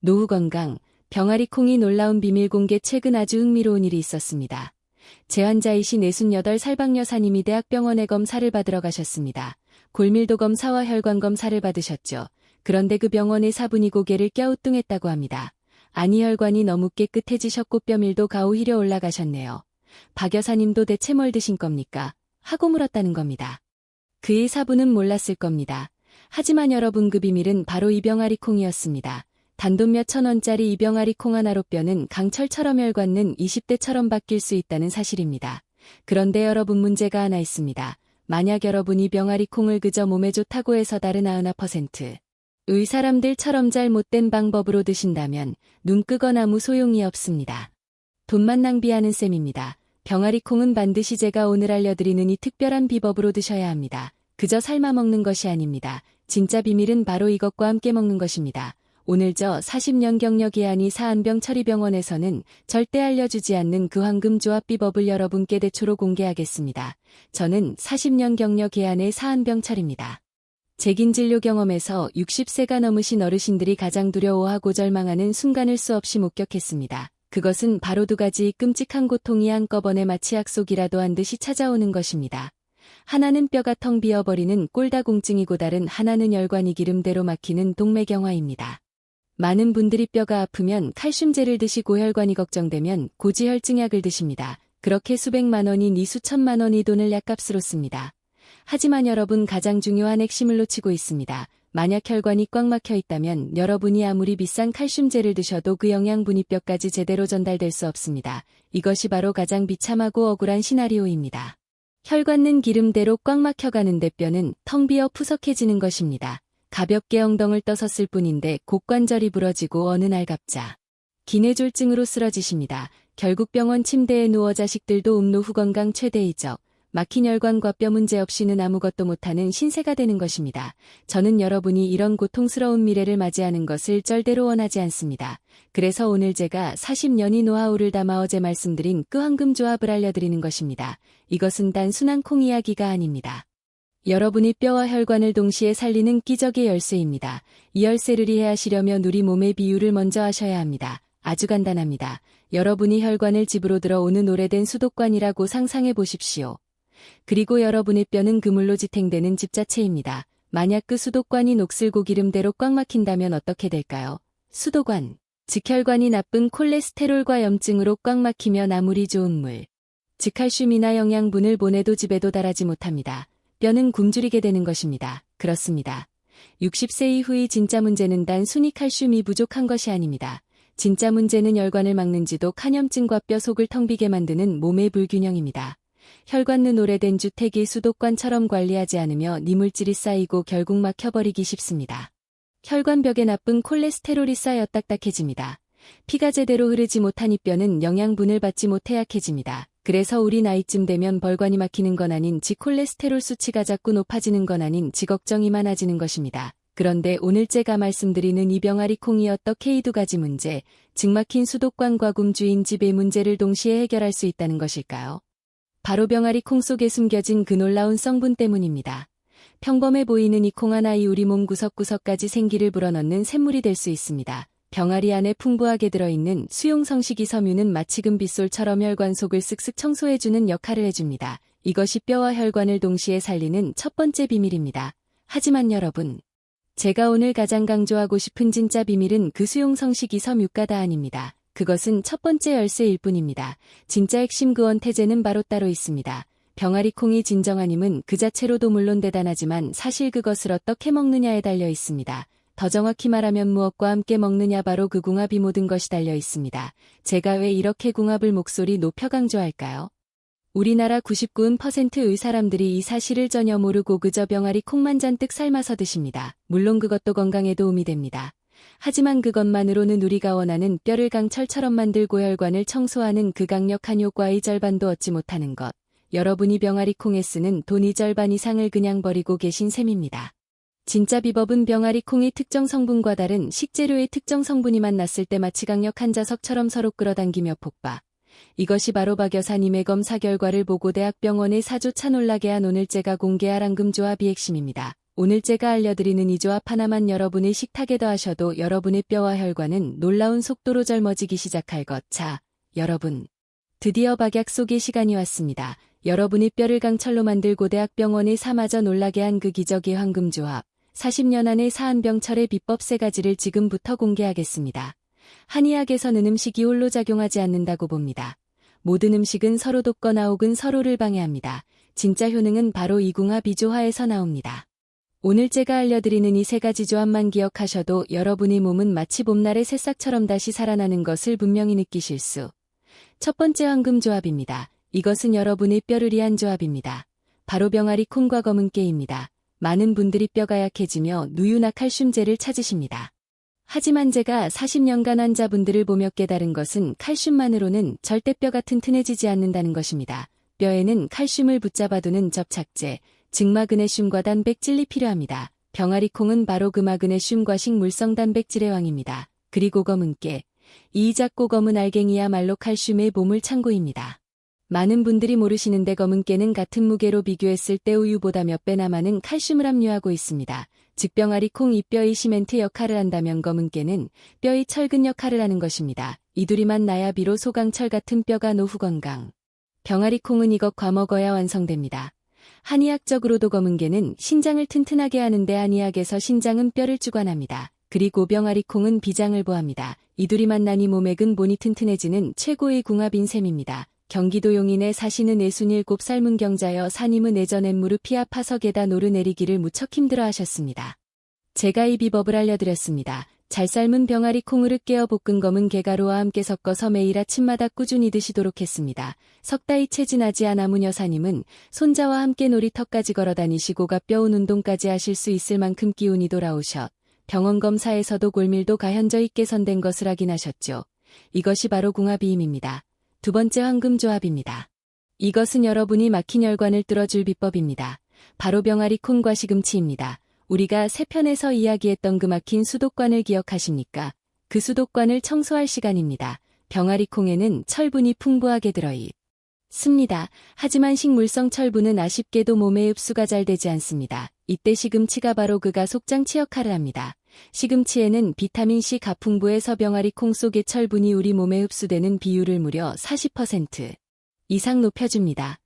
노후 건강, 병아리 콩이 놀라운 비밀 공개 최근 아주 흥미로운 일이 있었습니다. 재환자이신 68살 박여사님이 대학병원에 검사를 받으러 가셨습니다. 골밀도 검사와 혈관 검사를 받으셨죠. 그런데 그 병원의 사분이 고개를 갸우뚱했다고 합니다. 아니 혈관이 너무 깨끗해지셨고 뼈밀도 가오 휘려 올라가셨네요. 박 여사님도 대체 뭘 드신 겁니까? 하고 물었다는 겁니다. 그의 사부는 몰랐을 겁니다. 하지만 여러분 그 비밀은 바로 이 병아리 콩이었습니다. 단돈 몇천 원짜리 이 병아리 콩 하나로 뼈는 강철처럼 혈관는 20대처럼 바뀔 수 있다는 사실입니다. 그런데 여러분 문제가 하나 있습니다. 만약 여러분이 병아리 콩을 그저 몸에 좋다고 해서 다른 아흔아 퍼센트 의 사람들처럼 잘못된 방법으로 드신다면 눈 끄거나 아무 소용이 없습니다. 돈만 낭비하는 셈입니다. 병아리 콩은 반드시 제가 오늘 알려드리는 이 특별한 비법으로 드셔야 합니다. 그저 삶아 먹는 것이 아닙니다. 진짜 비밀은 바로 이것과 함께 먹는 것입니다. 오늘 저 40년 경력이 아니 사안병 처리병원에서는 절대 알려주지 않는 그 황금조합 비법을 여러분께 대초로 공개하겠습니다. 저는 40년 경력 기한의 사안병 처리입니다. 제긴 진료 경험에서 60세가 넘으신 어르신들이 가장 두려워하고 절망하는 순간을 수없이 목격했습니다. 그것은 바로 두 가지 끔찍한 고통이 한꺼번에 마치 약속이라도 한 듯이 찾아오는 것입니다. 하나는 뼈가 텅 비어버리는 꼴다공증이고 다른 하나는 열관이 기름대로 막히는 동맥경화입니다. 많은 분들이 뼈가 아프면 칼슘제를 드시고 혈관이 걱정되면 고지혈증약을 드십니다. 그렇게 수백만 원이 수천만 원이 돈을 약값으로 씁니다. 하지만 여러분 가장 중요한 핵심을 놓치고 있습니다. 만약 혈관이 꽉 막혀 있다면 여러분이 아무리 비싼 칼슘제를 드셔도 그 영양분이 뼈까지 제대로 전달될 수 없습니다. 이것이 바로 가장 비참하고 억울한 시나리오입니다. 혈관은 기름대로 꽉 막혀가는데 뼈는 텅 비어 푸석해지는 것입니다. 가볍게 엉덩을 떠섰을 뿐인데 곡관절이 부러지고 어느 날 갑자 기내졸증으로 쓰러지십니다. 결국 병원 침대에 누워 자식들도 음노 후 건강 최대 이적, 막힌 혈관과 뼈 문제 없이는 아무것도 못하는 신세가 되는 것입니다. 저는 여러분이 이런 고통스러운 미래를 맞이하는 것을 절대로 원하지 않습니다. 그래서 오늘 제가 40년이 노하우를 담아 어제 말씀드린 그 황금 조합을 알려드리는 것입니다. 이것은 단순한 콩 이야기가 아닙니다. 여러분이 뼈와 혈관을 동시에 살리는 기적의 열쇠입니다. 이 열쇠를 이해하시려면 우리 몸의 비율을 먼저 하셔야 합니다. 아주 간단합니다. 여러분이 혈관을 집으로 들어오는 오래된 수도관이라고 상상해 보십시오. 그리고 여러분의 뼈는 그물로 지탱되는 집 자체입니다. 만약 그 수도관이 녹슬고 기름대로 꽉 막힌다면 어떻게 될까요? 수도관, 직혈관이 나쁜 콜레스테롤과 염증으로 꽉 막히면 아무리 좋은 물, 즉 칼슘이나 영양분을 보내도 집에도 달하지 못합니다. 뼈는 굶주리게 되는 것입니다. 그렇습니다. 60세 이후의 진짜 문제는 단순히 칼슘이 부족한 것이 아닙니다. 진짜 문제는 혈관을 막는지도 간염증과 뼈 속을 텅 비게 만드는 몸의 불균형입니다. 혈관은 오래된 주택이 수도관처럼 관리하지 않으며 니물질이 쌓이고 결국 막혀버리기 쉽습니다. 혈관벽에 나쁜 콜레스테롤이 쌓여 딱딱해집니다. 피가 제대로 흐르지 못한 이 뼈는 영양분을 받지 못해 약해집니다. 그래서 우리 나이쯤 되면 벌관이 막히는 건 아닌 지 콜레스테롤 수치가 자꾸 높아지는 건 아닌 지 걱정이 많아지는 것입니다. 그런데 오늘 제가 말씀드리는 이 병아리 콩이 어떻게 이 두 가지 문제, 즉 막힌 수도관과 굶주인 집의 문제를 동시에 해결할 수 있다는 것일까요? 바로 병아리 콩 속에 숨겨진 그 놀라운 성분 때문입니다. 평범해 보이는 이 콩 하나 이 우리 몸 구석구석까지 생기를 불어넣는 샘물이 될 수 있습니다. 병아리 안에 풍부하게 들어있는 수용성식이 섬유는 마치 금빗솔처럼 혈관 속을 쓱쓱 청소해주는 역할을 해줍니다. 이것이 뼈와 혈관을 동시에 살리는 첫 번째 비밀입니다. 하지만 여러분, 제가 오늘 가장 강조하고 싶은 진짜 비밀은 그 수용성식이 섬유가다 아닙니다. 그것은 첫 번째 열쇠일 뿐입니다. 진짜 핵심 그 원 태제는 바로 따로 있습니다. 병아리 콩이 진정한 힘은 그 자체로도 물론 대단하지만 사실 그것을 어떻게 먹느냐에 달려 있습니다. 더 정확히 말하면 무엇과 함께 먹느냐 바로 그 궁합이 모든 것이 달려 있습니다. 제가 왜 이렇게 궁합을 목소리 높여 강조할까요? 우리나라 99%의 사람들이 이 사실을 전혀 모르고 그저 병아리 콩만 잔뜩 삶아서 드십니다. 물론 그것도 건강에 도움이 됩니다. 하지만 그것만으로는 우리가 원하는 뼈를 강철처럼 만들고 혈관을 청소하는 그 강력한 효과의 절반도 얻지 못하는 것. 여러분이 병아리 콩에 쓰는 돈이 절반 이상을 그냥 버리고 계신 셈입니다. 진짜 비법은 병아리 콩의 특정 성분과 다른 식재료의 특정 성분이 만났을 때 마치 강력한 자석처럼 서로 끌어당기며 폭발. 이것이 바로 박 여사님의 검사 결과를 보고 대학병원의 사조차 놀라게 한 오늘 제가 공개할 앙금조합이 핵심입니다. 오늘 제가 알려드리는 이 조합 하나만 여러분의 식탁에 더하셔도 여러분의 뼈와 혈관은 놀라운 속도로 젊어지기 시작할 것. 자, 여러분. 드디어 박약 속의 시간이 왔습니다. 여러분의 뼈를 강철로 만들고 대학병원의 사마저 놀라게 한 그 기적의 황금조합. 40년 안의 사한병철의 비법 세 가지를 지금부터 공개하겠습니다. 한의학에서는 음식이 홀로 작용하지 않는다고 봅니다. 모든 음식은 서로 돕거나 혹은 서로를 방해합니다. 진짜 효능은 바로 이궁합 이조화에서 나옵니다. 오늘 제가 알려드리는 이 세 가지 조합만 기억하셔도 여러분의 몸은 마치 봄날의 새싹처럼 다시 살아나는 것을 분명히 느끼실 수. 첫 번째 황금 조합입니다. 이것은 여러분의 뼈를 위한 조합입니다. 바로 병아리 콩과 검은깨입니다. 많은 분들이 뼈가 약해지며 누유나 칼슘제를 찾으십니다. 하지만 제가 40년간 환자분들을 보며 깨달은 것은 칼슘만으로는 절대 뼈가 튼튼해지지 않는다는 것입니다. 뼈에는 칼슘을 붙잡아두는 접착제, 증마그네슘과 단백질이 필요합니다. 병아리콩은 바로 그 마그네슘과 식물성 단백질의 왕입니다. 그리고 검은깨. 이 작 고 검은 알갱이야말로 칼슘의 보물 창고입니다. 많은 분들이 모르시는데 검은 깨는 같은 무게로 비교했을 때 우유보다 몇 배나 많은 칼슘을 함유하고 있습니다. 즉 병아리 콩이 뼈의 시멘트 역할을 한다면 검은 깨는 뼈의 철근 역할을 하는 것입니다. 이 둘이만 나야 비로 소강철 같은 뼈가 노후 건강. 병아리 콩은 이것과 먹어야 완성됩니다. 한의학적으로도 검은깨는 신장을 튼튼하게 하는데 한의학에서 신장은 뼈를 주관합니다. 그리고 병아리 콩은 비장을 보합니다. 이 둘이 만나니 몸의 근본이 튼튼해지는 최고의 궁합인 셈입니다. 경기도 용인에 사시는 67 삶은 경자여 사님은 예전엔 무릎이 아파서 계단 오르내리기를 무척 힘들어 하셨습니다. 제가 이 비법을 알려드렸습니다. 잘 삶은 병아리 콩을 깨어 볶은 검은 개가루와 함께 섞어서 매일 아침마다 꾸준히 드시도록 했습니다. 석 달이 채 지나지 않아 무녀사님은 손자와 함께 놀이터까지 걸어 다니시고 가벼운 운동까지 하실 수 있을 만큼 기운이 돌아오셔 병원 검사에서도 골밀도 가현저 있게 선된 것을 확인하셨죠. 이것이 바로 궁합이임입니다. 두 번째 황금조합입니다. 이것은 여러분이 막힌 혈관을 뚫어줄 비법입니다. 바로 병아리 콩과 시금치입니다. 우리가 세 편에서 이야기했던 그 막힌 수도관을 기억하십니까? 그 수도관을 청소할 시간입니다. 병아리 콩에는 철분이 풍부하게 들어있. 습니다. 하지만 식물성 철분은 아쉽게도 몸에 흡수가 잘 되지 않습니다. 이때 시금치가 바로 그가 속장치 역할을 합니다. 시금치에는 비타민C 가풍부에서 병아리 콩 속의 철분이 우리 몸에 흡수되는 비율을 무려 40% 이상 높여줍니다.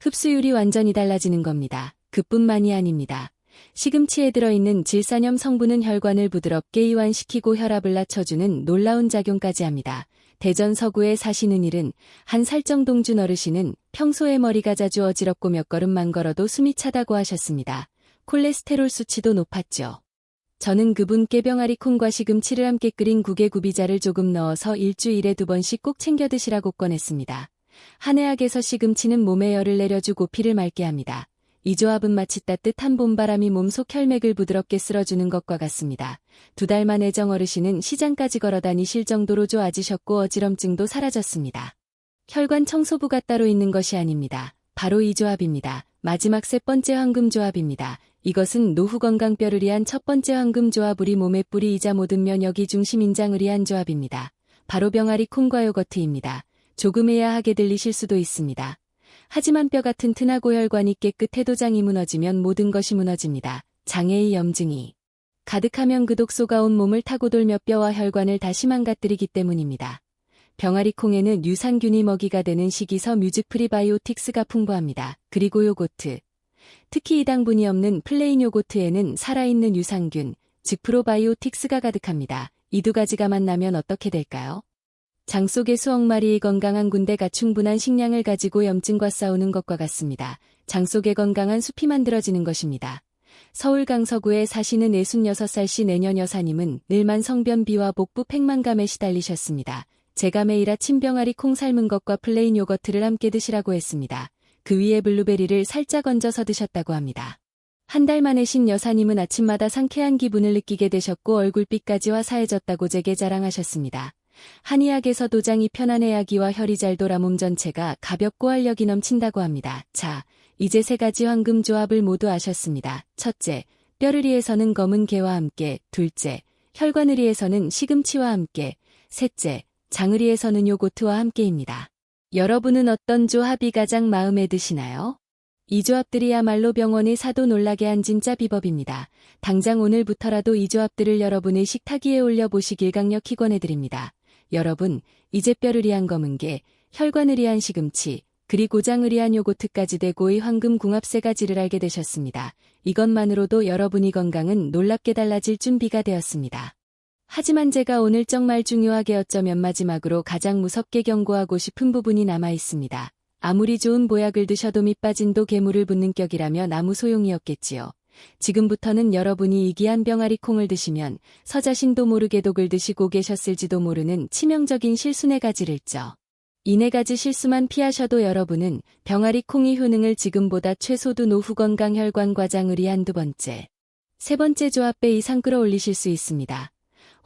흡수율이 완전히 달라지는 겁니다. 그뿐만이 아닙니다. 시금치에 들어있는 질산염 성분은 혈관을 부드럽게 이완시키고 혈압을 낮춰주는 놀라운 작용까지 합니다. 대전 서구에 사시는 일은 한 살정 동준 어르신은 평소에 머리가 자주 어지럽고 몇 걸음만 걸어도 숨이 차다고 하셨습니다. 콜레스테롤 수치도 높았죠. 저는 그분께 병아리 콩과 시금치를 함께 끓인 국에 구비자를 조금 넣어서 일주일에 두 번씩 꼭 챙겨 드시라고 권했습니다. 한해학에서 시금치는 몸에 열을 내려주고 피를 맑게 합니다. 이 조합은 마치 따뜻한 봄바람이 몸속 혈맥을 부드럽게 쓸어주는 것과 같습니다. 두 달 만에 정 어르신은 시장까지 걸어 다니실 정도로 좋아지셨고 어지럼증도 사라졌습니다. 혈관 청소부가 따로 있는 것이 아닙니다. 바로 이 조합입니다. 마지막 세 번째 황금 조합입니다. 이것은 노후 건강뼈를 위한 첫 번째 황금 조합 우리 몸의 뿌리이자 모든 면역이 중심 인장을 위한 조합입니다. 바로 병아리 콩과 요거트입니다. 조금 해야 하게 들리실 수도 있습니다. 하지만 뼈가 튼튼하고 혈관이 깨끗해도 장이 무너지면 모든 것이 무너집니다. 장애의 염증이 가득하면 그 독소가 온 몸을 타고 돌며 뼈와 혈관을 다시 망가뜨리기 때문입니다. 병아리 콩에는 유산균이 먹이가 되는 식이서 뮤직 프리바이오틱스가 풍부합니다. 그리고 요거트, 특히 이 당분이 없는 플레인 요거트에는 살아있는 유산균, 즉 프로바이오틱스가 가득합니다. 이 두 가지가 만나면 어떻게 될까요? 장 속의 수억 마리의 건강한 군대가 충분한 식량을 가지고 염증과 싸우는 것과 같습니다. 장 속에 건강한 숲이 만들어지는 것입니다. 서울 강서구에 사시는 66살 씨 내년 여사님은 늘만 성변비와 복부 팽만감에 시달리셨습니다. 제가 매일 아침 병아리 콩 삶은 것과 플레인 요거트를 함께 드시라고 했습니다. 그 위에 블루베리를 살짝 얹어서 드셨다고 합니다. 한 달 만에 신 여사님은 아침마다 상쾌한 기분을 느끼게 되셨고 얼굴빛까지 화사해졌다고 제게 자랑하셨습니다. 한의학에서 도장이 편안해 아기와 혈이 잘 돌아 몸 전체가 가볍고 활력이 넘친다고 합니다. 자, 이제 세 가지 황금 조합을 모두 아셨습니다. 첫째, 뼈를 위해서는 검은 개와 함께, 둘째, 혈관을 위해서는 시금치와 함께, 셋째, 장을 위해서는 요고트와 함께입니다. 여러분은 어떤 조합이 가장 마음에 드시나요? 이 조합들이야말로 병원의 사도 놀라게 한 진짜 비법입니다. 당장 오늘부터라도 이 조합들을 여러분의 식탁 위에 올려보시길 강력히 권해드립니다. 여러분, 이제 뼈를 위한 검은게, 혈관을 위한 시금치, 그리고 장을 위한 요거트까지 대고의 황금 궁합 세 가지를 알게 되셨습니다. 이것만으로도 여러분이 건강은 놀랍게 달라질 준비가 되었습니다. 하지만 제가 오늘 정말 중요하게 어쩌면 마지막으로 가장 무섭게 경고하고 싶은 부분이 남아 있습니다. 아무리 좋은 보약을 드셔도 밑 빠진 도 괴물을 붓는 격이라면 아무 소용이 없겠지요. 지금부터는 여러분이 이 귀한 병아리 콩을 드시면 서자신도 모르게 독을 드시고 계셨을지도 모르는 치명적인 실수 네 가지를 쪄. 이네 가지 실수만 피하셔도 여러분은 병아리 콩의 효능을 지금보다 최소도 노후 건강 혈관 과장을 위한 두 번째. 세 번째 조합배 이상 끌어올리실 수 있습니다.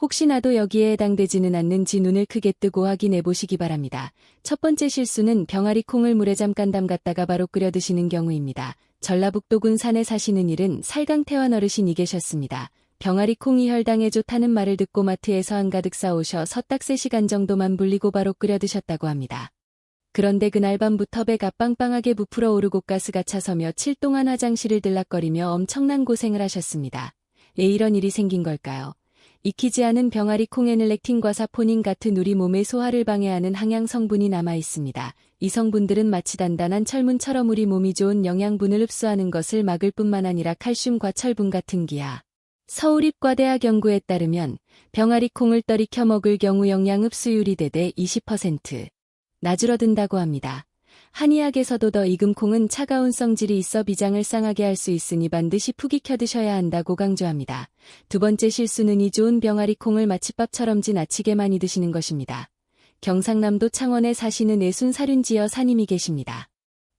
혹시나도 여기에 해당되지는 않는지 눈을 크게 뜨고 확인해 보시기 바랍니다. 첫 번째 실수는 병아리 콩을 물에 잠깐 담갔다가 바로 끓여 드시는 경우입니다. 전라북도군 산에 사시는 일은 살강 태환 어르신이 계셨습니다. 병아리 콩이 혈당에 좋다는 말을 듣고 마트에서 한가득 싸오셔 서딱 3시간 정도만 불리고 바로 끓여 드셨다고 합니다. 그런데 그날 밤부터 배가 빵빵하게 부풀어 오르고 가스가 차서며 7 동안 화장실을 들락거리며 엄청난 고생을 하셨습니다. 왜 이런 일이 생긴 걸까요? 익히지 않은 병아리 콩에는 렉틴과 사포닌 같은 우리 몸의 소화를 방해하는 항양 성분이 남아 있습니다. 이 성분들은 마치 단단한 철문처럼 우리 몸이 좋은 영양분을 흡수하는 것을 막을 뿐만 아니라 칼슘과 철분 같은 기아. 서울입과대학 연구에 따르면 병아리 콩을 떨이켜 먹을 경우 영양 흡수율이 대대 20% 나줄어든다고 합니다. 한의학에서도 더 익은 콩은 차가운 성질이 있어 비장을 상하게 할 수 있으니 반드시 푹 익혀 드셔야 한다고 강조합니다. 두 번째 실수는 이 좋은 병아리 콩을 마칫밥처럼 지나치게 많이 드시는 것입니다. 경상남도 창원에 사시는 애순 사륜지어 사님이 계십니다.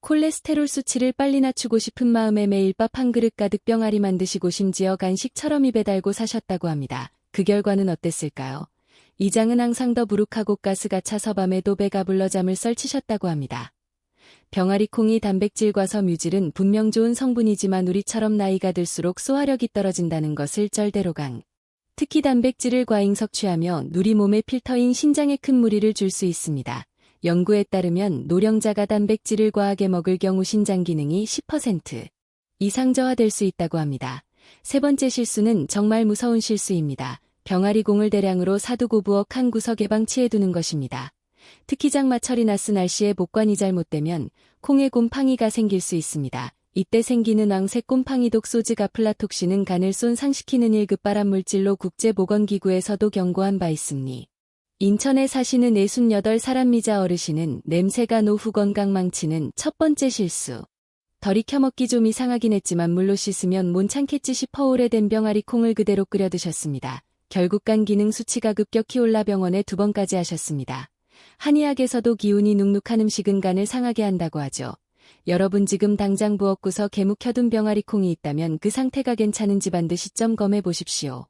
콜레스테롤 수치를 빨리 낮추고 싶은 마음에 매일 밥 한 그릇 가득 병아리만 드시고 심지어 간식처럼 입에 달고 사셨다고 합니다. 그 결과는 어땠을까요? 이장은 항상 더부룩하고 가스가 차서 밤에도 배가 불러 잠을 썰치셨다고 합니다. 병아리 콩이 단백질과 섬유질은 분명 좋은 성분이지만 우리처럼 나이가 들수록 소화력이 떨어진다는 것을 절대로 강. 특히 단백질을 과잉 섭취하며 누리 몸의 필터인 신장에 큰 무리를 줄 수 있습니다. 연구에 따르면 노령자가 단백질을 과하게 먹을 경우 신장 기능이 10% 이상 저하될 수 있다고 합니다. 세 번째 실수는 정말 무서운 실수입니다. 병아리 공을 대량으로 사두고 부엌 한 구석에 방치해 두는 것입니다. 특히 장마철이 나스 날씨에 복관이 잘못되면 콩에 곰팡이가 생길 수 있습니다. 이때 생기는 왕색 곰팡이 독 소즈 가 플라톡신은 간을 손상시키는 1급 발암 물질로 국제보건기구에서도 경고한 바 있습니. 인천에 사시는 68사람 미자 어르신은 냄새가 노후 건강 망치는 첫 번째 실수. 덜 익혀먹기 좀 이상하긴 했지만 물로 씻으면 몬창겠지 싶어 오래된 병아리 콩을 그대로 끓여 드셨습니다. 결국 간 기능 수치가 급격히 올라 병원에 두 번까지 하셨습니다. 한의학에서도 기운이 눅눅한 음식은 간을 상하게 한다고 하죠. 여러분 지금 당장 부엌구서 개묵 혀둔 병아리 콩이 있다면 그 상태가 괜찮은지 반드시 점검해 보십시오.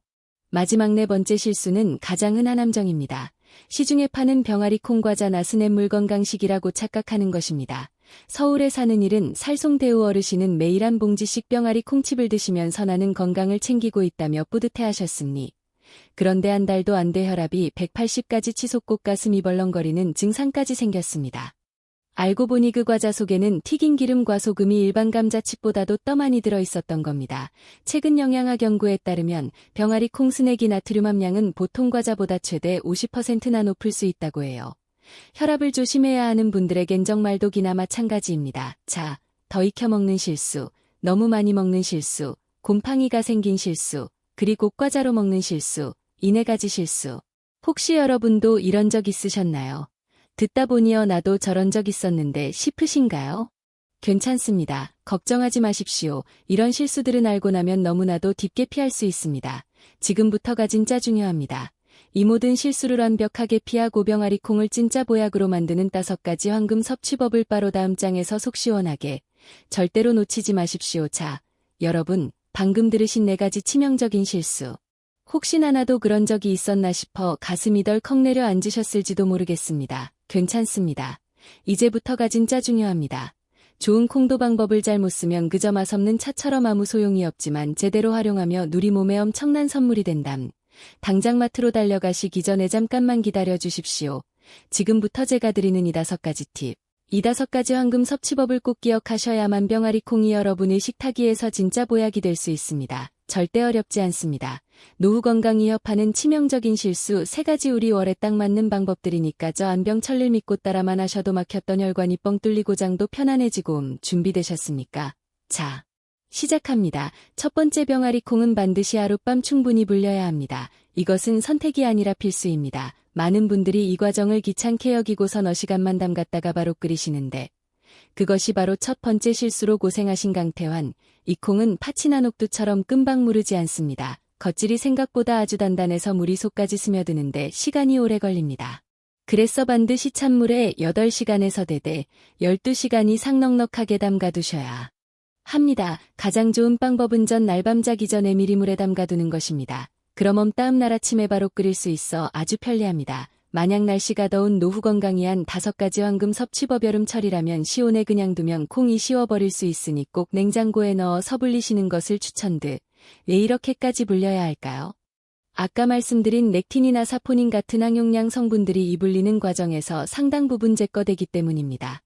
마지막 네 번째 실수는 가장 흔한 함정입니다. 시중에 파는 병아리 콩과자 나스의 물건 강식이라고 착각하는 것입니다. 서울에 사는 일은 살송대우 어르신은 매일 한 봉지씩 병아리 콩칩을 드시면서 나는 건강을 챙기고 있다며 뿌듯해하셨습니. 그런데 한 달도 안 돼 혈압이 180까지 치솟고 가슴이 벌렁거리는 증상까지 생겼습니다. 알고 보니 그 과자 속에는 튀긴 기름과 소금이 일반 감자칩보다도 더 많이 들어 있었던 겁니다. 최근 영양학 연구에 따르면 병아리 콩스낵이 나트륨 함량은 보통 과자보다 최대 50%나 높을 수 있다고 해요. 혈압을 조심해야 하는 분들에겐 정말 독이나 마찬가지입니다. 자, 더 익혀 먹는 실수, 너무 많이 먹는 실수, 곰팡이가 생긴 실수, 그리고 과자로 먹는 실수, 이 네 가지 실수. 혹시 여러분도 이런 적 있으셨나요? 듣다 보니어 나도 저런 적 있었는데 싶으신가요? 괜찮습니다. 걱정하지 마십시오. 이런 실수들은 알고 나면 너무나도 딥게 피할 수 있습니다. 지금부터가 진짜 중요합니다. 이 모든 실수를 완벽하게 피하고 병아리 콩을 진짜 보약으로 만드는 다섯 가지 황금 섭취법을 바로 다음 장에서 속 시원하게 절대로 놓치지 마십시오. 자, 여러분, 방금 들으신 네 가지 치명적인 실수. 혹시나 나도 그런 적이 있었나 싶어 가슴이 덜컥 내려 앉으셨을지도 모르겠습니다. 괜찮습니다. 이제부터가 진짜 중요합니다. 좋은 콩도 방법을 잘못 쓰면 그저 맛없는 차처럼 아무 소용이 없지만 제대로 활용하며 누리 몸에 엄청난 선물이 된담. 당장 마트로 달려가시기 전에 잠깐만 기다려 주십시오. 지금부터 제가 드리는 이 다섯 가지 팁. 이 다섯 가지 황금 섭취법을 꼭 기억하셔야만 병아리 콩이 여러분의 식탁 위에서 진짜 보약이 될 수 있습니다. 절대 어렵지 않습니다. 노후 건강 위협하는 치명적인 실수 세 가지 우리 월에 딱 맞는 방법들이니까 저 안병 천릴 믿고 따라만 하셔도 막혔던 혈관이 뻥 뚫리고 장도 편안해지고 음, 준비되셨습니까? 자, 시작합니다. 첫 번째 병아리 콩은 반드시 하룻밤 충분히 불려야 합니다. 이것은 선택이 아니라 필수입니다. 많은 분들이 이 과정을 귀찮게 여기고선 어시간만 담갔다가 바로 끓이시는데 그것이 바로 첫 번째 실수로 고생하신 강태환. 이 콩은 파치나 녹두처럼 금방 무르지 않습니다. 겉질이 생각보다 아주 단단해서 물이 속까지 스며드는데 시간이 오래 걸립니다. 그래서 반드시 찬물에 8시간에서 대대 12시간 이 상 넉넉하게 담가두셔야 합니다. 가장 좋은 방법은 전 날밤 자기 전에 미리 물에 담가두는 것입니다. 그럼 엄 다음 날 아침에 바로 끓일 수 있어 아주 편리합니다. 만약 날씨가 더운 노후 건강이 한 다섯 가지 황금 섭취법 여름철이라면 시온에 그냥 두면 콩이 식어버릴 수 있으니 꼭 냉장고에 넣어 서불리시는 것을 추천드. 왜 이렇게까지 불려야 할까요? 아까 말씀드린 렉틴이나 사포닌 같은 항용량 성분들이 이 불리는 과정에서 상당 부분 제거되기 때문입니다.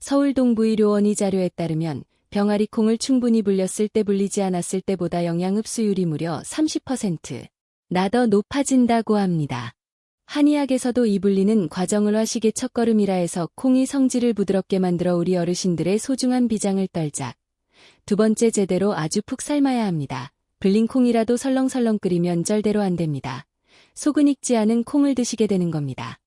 서울 동부의료원의 자료에 따르면 병아리 콩을 충분히 불렸을 때 불리지 않았을 때보다 영양 흡수율이 무려 30%나 더 높아진다고 합니다. 한의학에서도 이 분리는 과정을 화식의 첫걸음이라 해서 콩이 성질을 부드럽게 만들어 우리 어르신들의 소중한 비장을 떨작. 두 번째 제대로 아주 푹 삶아야 합니다. 불린 콩이라도 설렁설렁 끓이면 절대로 안 됩니다. 속은 익지 않은 콩을 드시게 되는 겁니다.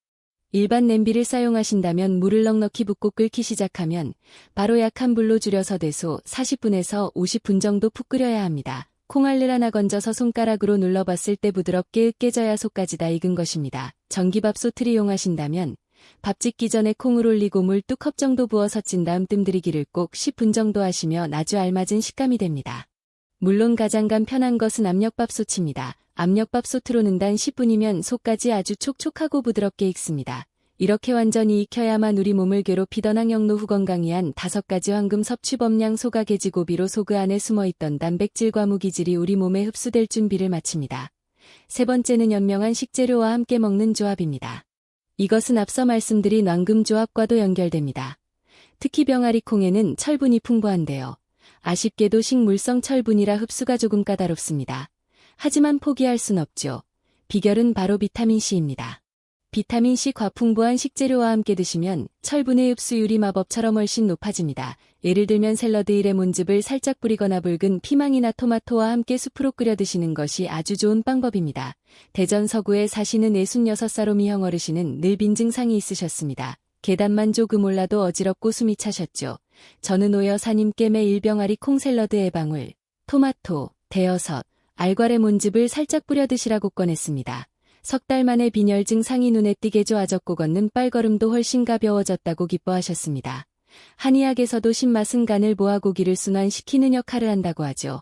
일반 냄비를 사용하신다면 물을 넉넉히 붓고 끓기 시작하면 바로 약한 불로 줄여서 대소 40분에서 50분 정도 푹 끓여야 합니다. 콩알을 하나 건져서 손가락으로 눌러봤을 때 부드럽게 으깨져야 속까지 다 익은 것입니다. 전기밥솥을 이용하신다면 밥 짓기 전에 콩을 올리고 물 두 컵 정도 부어서 찐 다음 뜸들이기를 꼭 10분 정도 하시면 아주 알맞은 식감이 됩니다. 물론 가장 간 편한 것은 압력밥솥입니다. 압력밥솥으로 는단 10분이면 속까지 아주 촉촉하고 부드럽게 익습니다. 이렇게 완전히 익혀야만 우리 몸을 괴롭히던 항영노 후 건강이 한 다섯 가지 황금 섭취 법량 소가 개지고비로 소그 안에 숨어있던 단백질과 무기질이 우리 몸에 흡수될 준비를 마칩니다. 세 번째는 연명한 식재료와 함께 먹는 조합입니다. 이것은 앞서 말씀드린 왕금 조합과도 연결됩니다. 특히 병아리 콩에는 철분이 풍부한데요. 아쉽게도 식물성 철분이라 흡수가 조금 까다롭습니다. 하지만 포기할 순 없죠. 비결은 바로 비타민C입니다. 비타민C 과풍부한 식재료와 함께 드시면 철분의 흡수율이 마법처럼 훨씬 높아집니다. 예를 들면 샐러드에 레몬즙을 살짝 뿌리거나 붉은 피망이나 토마토와 함께 수프로 끓여 드시는 것이 아주 좋은 방법입니다. 대전 서구에 사시는 66살 오미형 어르신은 늘빈 증상이 있으셨습니다. 계단만 조금 올라도 어지럽고 숨이 차셨죠. 저는 오여 사님께 매일 병아리 콩 샐러드 에 방울, 토마토, 대여섯, 알과 레몬즙을 살짝 뿌려 드시라고 꺼냈습니다. 석 달 만에 빈혈 증상이 눈에 띄게 좋아졌고 걷는 빨걸음도 훨씬 가벼워졌다고 기뻐하셨습니다. 한의학에서도 신맛은 간을 보아고기를 순환시키는 역할을 한다고 하죠.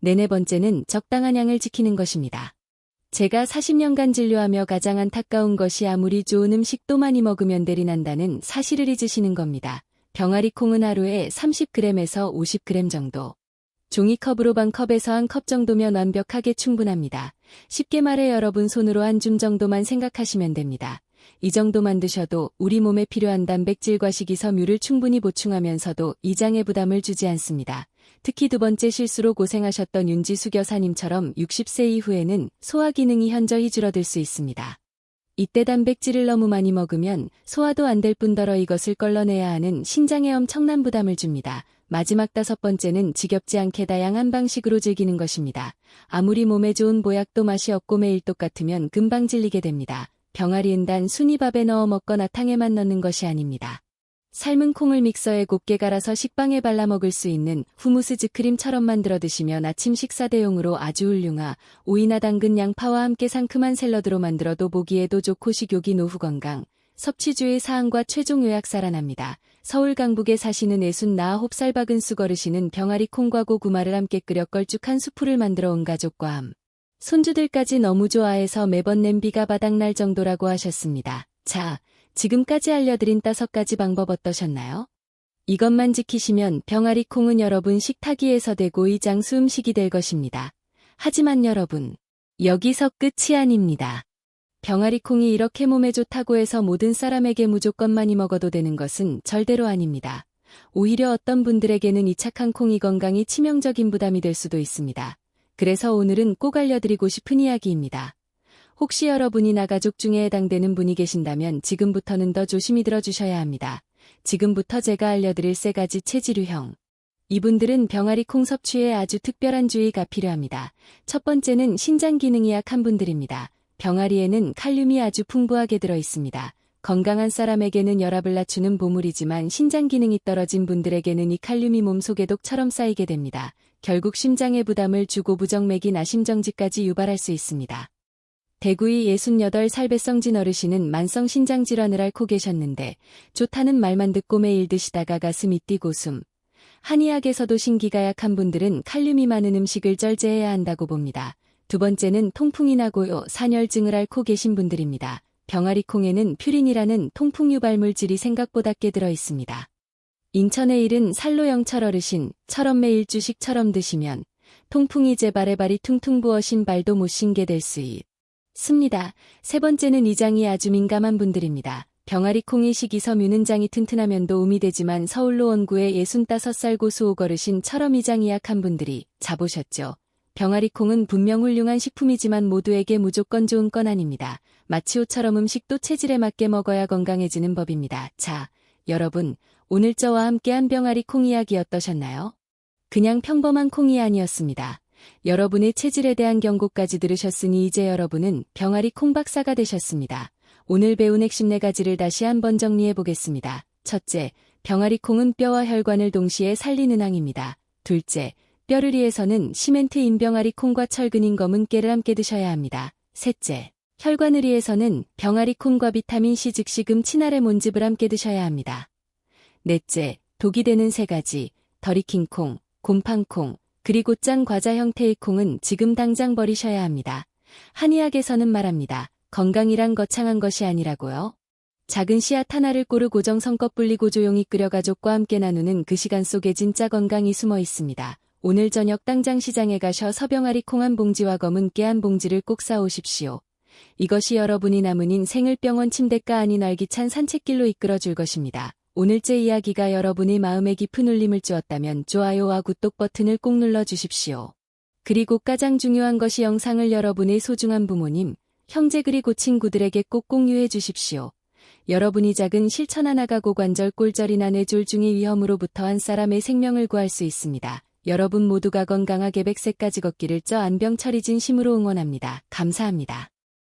네네 번째는 적당한 양을 지키는 것입니다. 제가 40년간 진료하며 가장 안타까운 것이 아무리 좋은 음식도 많이 먹으면 대리 난다는 사실을 잊으시는 겁니다. 병아리 콩은 하루에 30g에서 50g 정도. 종이컵으로 반 컵에서 한 컵 정도면 완벽하게 충분합니다. 쉽게 말해 여러분 손으로 한 줌 정도만 생각하시면 됩니다. 이 정도만 드셔도 우리 몸에 필요한 단백질과 식이섬유를 충분히 보충하면서도 이장의 부담을 주지 않습니다. 특히 두 번째 실수로 고생하셨던 윤지수 교사님처럼 60세 이후에는 소화 기능이 현저히 줄어들 수 있습니다. 이때 단백질을 너무 많이 먹으면 소화도 안 될 뿐더러 이것을 걸러내야 하는 신장에 엄청난 부담을 줍니다. 마지막 다섯 번째는 지겹지 않게 다양한 방식으로 즐기는 것입니다. 아무리 몸에 좋은 보약도 맛이 없고 매일 똑같으면 금방 질리게 됩니다. 병아리 은단 순이밥에 넣어 먹거나 탕에만 넣는 것이 아닙니다. 삶은 콩을 믹서에 곱게 갈아서 식빵에 발라 먹을 수 있는 후무스 즈 크림처럼 만들어 드시면 아침 식사 대용으로 아주 훌륭하 오이나 당근 양파와 함께 상큼한 샐러드로 만들어도 보기에도 좋고 식욕이 노후 건강, 섭취주의 사항과 최종 요약 살아납니다. 서울 강북에 사시는 애순 나아 홉살 박은 수 거르시는 병아리 콩과 고구마를 함께 끓여 걸쭉한 수프를 만들어 온 가족과 함. 손주들까지 너무 좋아해서 매번 냄비가 바닥날 정도라고 하셨습니다. 자, 지금까지 알려드린 다섯 가지 방법 어떠셨나요? 이것만 지키시면 병아리 콩은 여러분 식탁 위에서 대고 이 장수 음식이 될 것입니다. 하지만 여러분, 여기서 끝이 아닙니다. 병아리 콩이 이렇게 몸에 좋다고 해서 모든 사람에게 무조건 많이 먹어도 되는 것은 절대로 아닙니다. 오히려 어떤 분들에게는 이 착한 콩이 건강이 치명적인 부담이 될 수도 있습니다. 그래서 오늘은 꼭 알려드리고 싶은 이야기입니다. 혹시 여러분이 나 가족 중에 해당되는 분이 계신다면 지금부터는 더 조심히 들어주셔야 합니다. 지금부터 제가 알려드릴 세 가지 체질유형. 이분들은 병아리 콩 섭취에 아주 특별한 주의가 필요합니다. 첫 번째는 신장 기능이 약한 분들입니다. 병아리에는 칼륨이 아주 풍부하게 들어 있습니다. 건강한 사람에게는 혈압을 낮추는 보물이지만 신장 기능이 떨어진 분들에게는 이 칼륨이 몸속에 독처럼 쌓이게 됩니다. 결국 심장에 부담을 주고 부정맥이나 심정지까지 유발할 수 있습니다. 대구의 68살 배성진 어르신은 만성 신장 질환을 앓고 계셨는데 좋다는 말만 듣고 매일 드시다가 가슴이 뛰고 숨. 한의학에서도 신기가 약한 분들은 칼륨이 많은 음식을 절제해야 한다고 봅니다. 두 번째는 통풍이 나 고요, 산열증을 앓고 계신 분들입니다. 병아리 콩에는 퓨린이라는 통풍 유발 물질이 생각보다 꽤 들어 있습니다. 인천의 일은 살로영 철 어르신 처럼 매일 주식처럼 드시면 통풍이 재발에 발이 퉁퉁 부어신 발도 못 신게 될 수 있습니다. 세 번째는 이장이 아주 민감한 분들입니다. 병아리 콩이 식이서 뮤는장이 튼튼하면 도움이 되지만 서울로 원구의 65살 고수 오거르신 처럼 이장이 약한 분들이 자보셨죠. 병아리 콩은 분명 훌륭한 식품이지만 모두에게 무조건 좋은 건 아닙니다. 마치오처럼 음식도 체질에 맞게 먹어야 건강해지는 법입니다. 자, 여러분, 오늘 저와 함께한 병아리 콩 이야기 어떠셨나요? 그냥 평범한 콩이 아니었습니다. 여러분의 체질에 대한 경고까지 들으셨으니 이제 여러분은 병아리 콩 박사가 되셨습니다. 오늘 배운 핵심 네 가지를 다시 한번 정리해 보겠습니다. 첫째, 병아리 콩은 뼈와 혈관을 동시에 살리는 항입니다. 둘째, 뼈를 위해서는 시멘트 인병아리 콩과 철근인 검은 깨를 함께 드셔야 합니다. 셋째, 혈관을 위해서는 병아리 콩과 비타민 C 즉시 금 친화의 몬즙을 함께 드셔야 합니다. 넷째, 독이 되는 세 가지, 덜 익힌 콩, 곰팡콩, 그리고 짠 과자 형태의 콩은 지금 당장 버리셔야 합니다. 한의학에서는 말합니다. 건강이란 거창한 것이 아니라고요. 작은 씨앗 하나를 꼬르 고정성껏 불리고 조용히 끓여 가족과 함께 나누는 그 시간 속에 진짜 건강이 숨어 있습니다. 오늘 저녁 당장 시장에 가셔 서병아리 콩 한 봉지와 검은 깨 한 봉지를 꼭 사오십시오. 이것이 여러분이 남은 인생을 병원 침대가 아닌 알기찬 산책길로 이끌어줄 것입니다. 오늘째 이야기가 여러분의 마음에 깊은 울림을 주었다면 좋아요와 구독 버튼을 꼭 눌러주십시오. 그리고 가장 중요한 것이 영상을 여러분의 소중한 부모님, 형제 그리고 친구들에게 꼭 공유해 주십시오. 여러분이 작은 실천 하나가 고관절 골절이나 뇌졸중의 위험으로부터 한 사람의 생명을 구할 수 있습니다. 여러분 모두가 건강하게 백세까지 걷기를 저 안병철이 진심으로 응원합니다. 감사합니다.